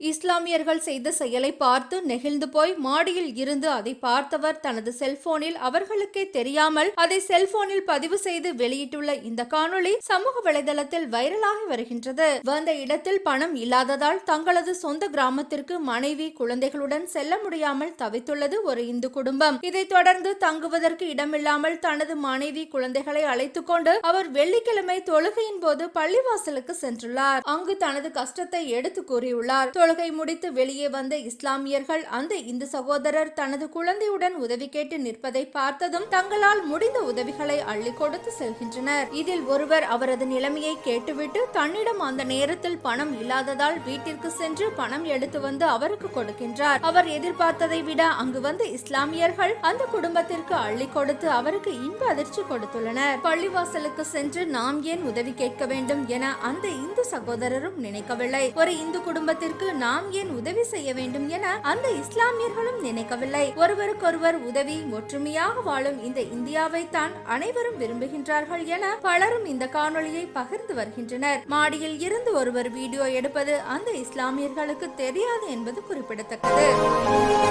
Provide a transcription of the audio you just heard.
இஸ்லாமியர்கள் செய்த செயலை பார்த்து நெகிழ்ந்து போய் மாடியில் இருந்து அதை பார்த்தவர் தனது செல்போனில் அவர்களுக்கே தெரியாமல் அதை செல்போனில் பதிவு செய்து வெளியிட்டுள்ள இந்த காணொளி சமூக வலைதளத்தில் வைரலாகி வருகின்றது. வந்த இடத்தில் பணம் இல்லாததால் தங்களது சொந்த கிராமத்திற்கு மனைவி குழந்தைகளுடன் செல்ல முடியாமல் தவித்துள்ளது ஒரு இந்து குடும்பம். இதைத் தொடர்ந்து தங்குவதற்கு இடமில்லாமல் தனது மனைவி குழந்தைகளை அழைத்து கொண்டு அவர் வெள்ளிக்கிழமை தொழுகையின் போது பள்ளிவாசலுக்கு சென்றுள்ளார். அங்கு தனது கஷ்டத்தை எடுத்து கூறியுள்ளார். தொழுகை முடித்து வெளியே வந்த இஸ்லாமியர்கள் அந்த இந்து சகோதரர் தனது குழந்தையுடன் உதவி கேட்டு நிற்பதை பார்த்ததும் தங்களால் முடிந்த உதவிகளை அள்ளி கொடுத்து செல்கின்றனர். இதில் ஒருவர் அவரது நிலைமையை கேட்டுவிட்டு தன்னிடம் அந்த நேரத்தில் பணம் இல்லாததால் வீட்டிற்கு சென்று பணம் எடுத்து வந்து அவருக்கு கொடுக்கின்றார். அவர் எதிர்பார்த்ததை விட அங்கு வந்த இஸ்லாமியர்கள் அந்த குடும்பத்திற்கு அள்ளி கொடுத்து அவருக்கு இன்ப அதிர்ச்சி கொடுத்துள்ளனர். பள்ளிவாசலுக்கு சென்று நாம் ஏன் உதவி கேட்க வேண்டும் என அந்த இந்து சகோதரரும் நினைக்கவில்லை. ஒரு இந்து குடும்பத்திற்கு நாம் ஏன் உதவி செய்ய வேண்டும் என அந்த இஸ்லாமியர்களும் நினைக்கவில்லை. ஒருவருக்கொருவர் உதவி ஒற்றுமையாக வாழும் இந்த இந்தியாவை தான் அனைவரும் விரும்புகின்றார்கள் என பலரும் இந்த காணொளியை பகிர்ந்து வருகின்றனர். மாடியில் இருந்து ஒருவர் வீடியோ எடுப்பது அந்த இஸ்லாமியர்களுக்கு தெரியாது என்பது குறிப்பிடத்தக்கது.